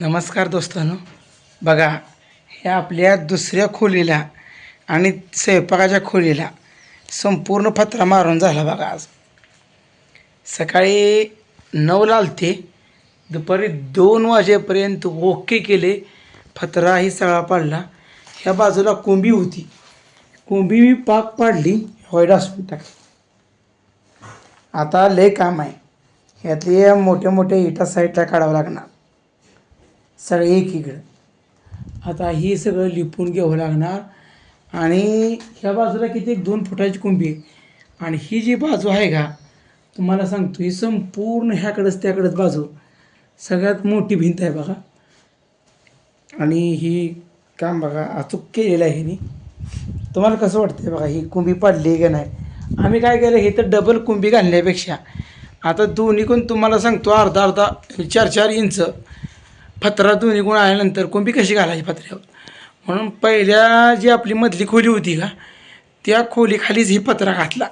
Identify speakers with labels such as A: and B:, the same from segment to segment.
A: नमस्कार दोस्तांनो. बघा हे आपल्या दुसऱ्या खोलीला आणि स्वयंपाकाच्या खोलीला संपूर्ण पत्रा मारून झाला बघा आज. सकाळी नऊला आलते. दुपारी दोन वाजेपर्यंत ओके केले. फतराही सगळा पाडला. ह्या बाजूला कोंबी होती. कोंबी मी पाक पाडली. व्हाईट असून टाकली आता लय काम आहे. ह्यातले मोठ्या मोठ्या इटा साईडला काढावं लागणार. सगळं एकीकडं. आता हे सगळं लिपून घ्यावं लागणार. आणि ह्या बाजूला किती? एक दोन फुटाची कुंभी आहे. आणि ही जी बाजू आहे का तुम्हाला सांगतो ही संपूर्ण ह्याकडंच त्याकडंच बाजू. सगळ्यात मोठी भिंत आहे बघा. आणि ही काम बघा अचूक केलेलं आहे ह्यानी तुम्हाला कसं वाटतं बघा ही कुंभी पाडली आहे का नाही? आम्ही काय केलं हे तर डबल कुंभी घालण्यापेक्षा. आता दोन्हीकडून तुम्हाला सांगतो अर्धा अर्धा चार चार इंच. पत्रा दोन्ही गुण आल्यानंतर कोंबी कशी घालायची पत्र्यावर? म्हणून पहिल्या जी आपली मधली खोली होती का त्या खोलीखालीच ही पत्रा घातला.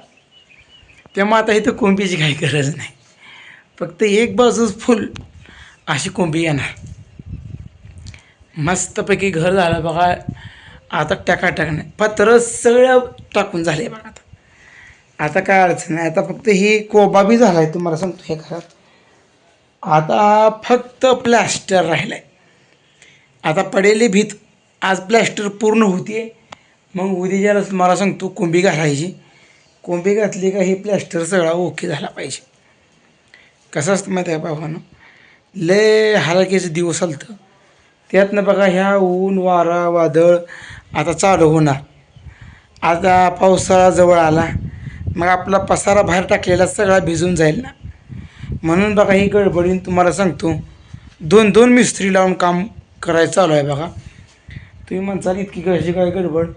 A: त्यामुळे आता इथं कोंबीची काही गरज नाही. फक्त एक बाजूच फुल अशी कोंबी येणार. मस्तपैकी घर झालं बघा. आता टकाटक नाही. पत्र सगळं टाकून झाले बघा आता. आता काय अडचण नाही. आता फक्त ही कोबा बी झाला आहे तुम्हाला सांगतो हे घरात. आता फक्त प्लॅस्टर राहिलं आहे आता पडेली भीत आज प्लॅस्टर पूर्ण होते मग उद्याच्याला मला सांगतो कोंबी घालायची? कोंबी घातली का ही प्लॅस्टर सगळा ओके झाला पाहिजे. कसं असतं माहिती आहे बाबानं? लय हालाकीचं दिवस आलतं. त्यातनं बघा ह्या ऊन वारा वादळ आता चालू होणार. आता पावसाळा जवळ आला. मग आपला पसारा बाहेर टाकलेला सगळा भिजून जाईल ना. म्हणून बघा ही गडबडीन तुम्हाला सांगतो. दोन दोन मिस्त्री लावून काम करायचं चालू आहे बघा. तुम्ही म्हणसाल इतकी कशी काय गडबड?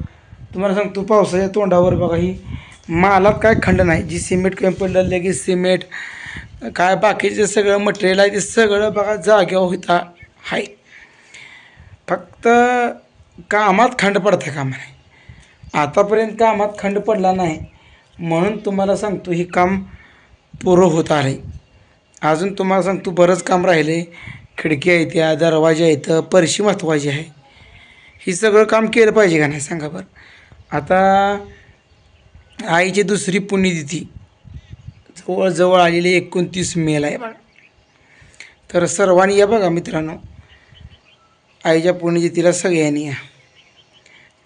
A: तुम्हाला सांगतो पावसाच्या तोंडावर बघा ही मालात काय खंड नाही. जी सिमेंट कमी पडलं लगेच सिमेंट काय बाकीचे सगळं मटेरियल आहे ते सगळं बघा जाग्यावर होता. आहे फक्त कामात खंड पडतं कामा नाही आतापर्यंत कामात खंड पडला नाही. म्हणून तुम्हाला सांगतो हे काम पुरं होत आहे. अजून तुम्हाला सांगतो बरंच काम राहिले. खिडकी आहे त्या दरवाजे आहेत परशी महत्त्वाची आहे. ही सगळं काम केलं पाहिजे का नाही सांगा बरं? आता आईची दुसरी पुण्यतिथी. जवळजवळ आलेली एकोणतीस मेला आहे बघा. तर सर्वांनी या बघा मित्रांनो. आईच्या पुण्यतिथीला सगळ्यांनी या.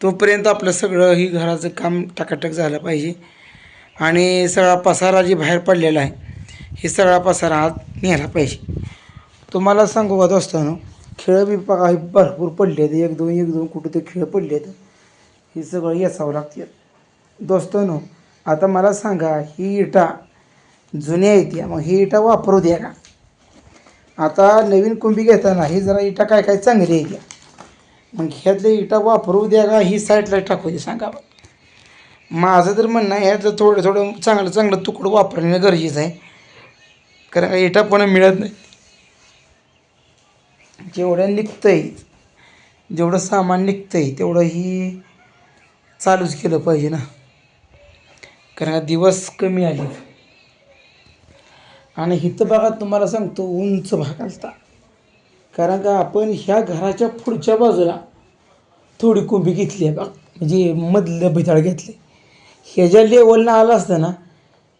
A: तोपर्यंत आपलं सगळं ही घराचं काम टाकाटक झालं पाहिजे. आणि सगळा पसारा जे बाहेर पडलेला आहे हे सगळा पसारा आत नेला पाहिजे. तुम्हाला सांगू का दोस्तानो खेळ बी हे भरपूर पडले आहेत. एक दोन एक दोन कुठे ते खेळ पडले आहेत. हे सगळं याचावं लागते. दोस्तानो आता मला सांगा ही इटा जुन्या आहेत या मग ही इटा वापरू द्या का? आता नवीन कुंभी घेताना ही जरा इटा काय काय चांगली आहे त्या मग ह्यातले इटा वापरू द्या का? ही साईडला टाकू दे सांगा माझं तर म्हणणं आहे ह्यातलं थोडं थोडं चांगलं चांगलं तुकडं वापरणं गरजेचं आहे. कारण का इटा मिळत नाही. जेवढं निघतं आहे जेवढं सामान निघतं आहे तेवढंही चालूच केलं पाहिजे ना. कारण दिवस कमी आले आणि हिथं भागात तुम्हाला सांगतो उंच भाग असता. कारण का आपण ह्या घराच्या पुढच्या बाजूला थोडी कुंभी घेतली आहे बघ. म्हणजे मधलं भिताळ घेतले. ह्याच्या लेवलनं आलं असतं ना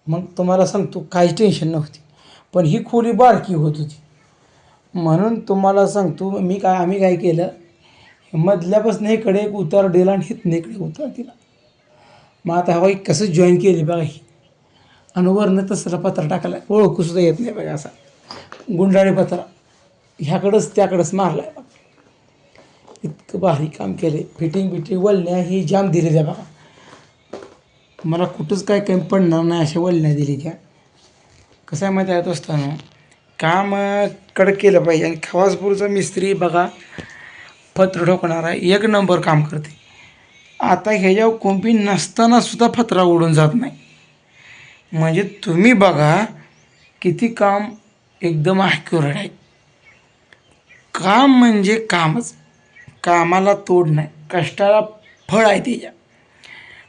A: मग तुम्हाला सांगतो काही टेन्शन नव्हती. पण ही खोली बारकी होत होती. म्हणून तुम्हाला सांगतो मी काय आम्ही काय केलं मधल्यापासून इकडे एक उतार दिला आणि हिथनं इकडे उतार दिला. मग आता हवाई कसं जॉईन केली बघा ही. आणि वरनं तसला पत्रा टाकला ओळखू सुद्धा येत नाही बघा असा. गुंडाळी पत्रा. ह्याकडंच त्याकडंच मारला आहे बघा. इतकं भारी काम केले फिटिंग बिटिंग वलण्या ही जाम दिलेल्या बघा. मला कुठंच काय कमी पडणार नाही अशा वलण्या दिली त्या कसं आहे माहिती आहे असताना? काम कडक केलं पाहिजे. आणि खवासपूरचा मिस्त्री बघा फत्र ठोकणारा एक नंबर काम करते. आता ह्याच्यावर कोंबी नसताना सुद्धा फत्रा उडून जात नाही. म्हणजे तुम्ही बघा किती काम एकदम ॲक्युरेट आहे. काम म्हणजे कामच. कामाला तोड नाही. कष्टाला फळ आहे त्याच्या.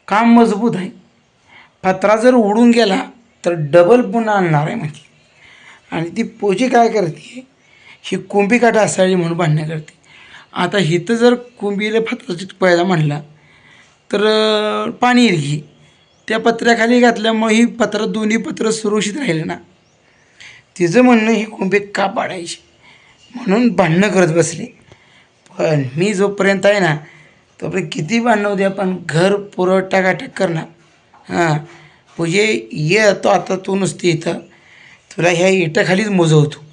A: काम मजबूत आहे. पत्रा जर उडून गेला तर डबल पुन्हा आणणार आहे म्हणजे आणि ती पोजी काय करते? ही कुंभी काटा असावी म्हणून भांडणं करते. आता इथं जर कुंभीला फत्राची पैदा म्हणला तर पाणी येईल ही त्या पत्र्याखाली घातल्यामुळे ही पत्र दोन्ही पत्र सुरक्षित राहिले ना? तिचं म्हणणं ही कुंभी का पाडायची? म्हणून भांडणं करत बसले. पण मी जोपर्यंत आहे ना तोपर्यंत किती भांडणं होते पण घर पुरवठा काटक करणार. हां. म्हणजे ये तो आता तू नुसती इथं. तुला ह्या इटाखालीच मोजवतो.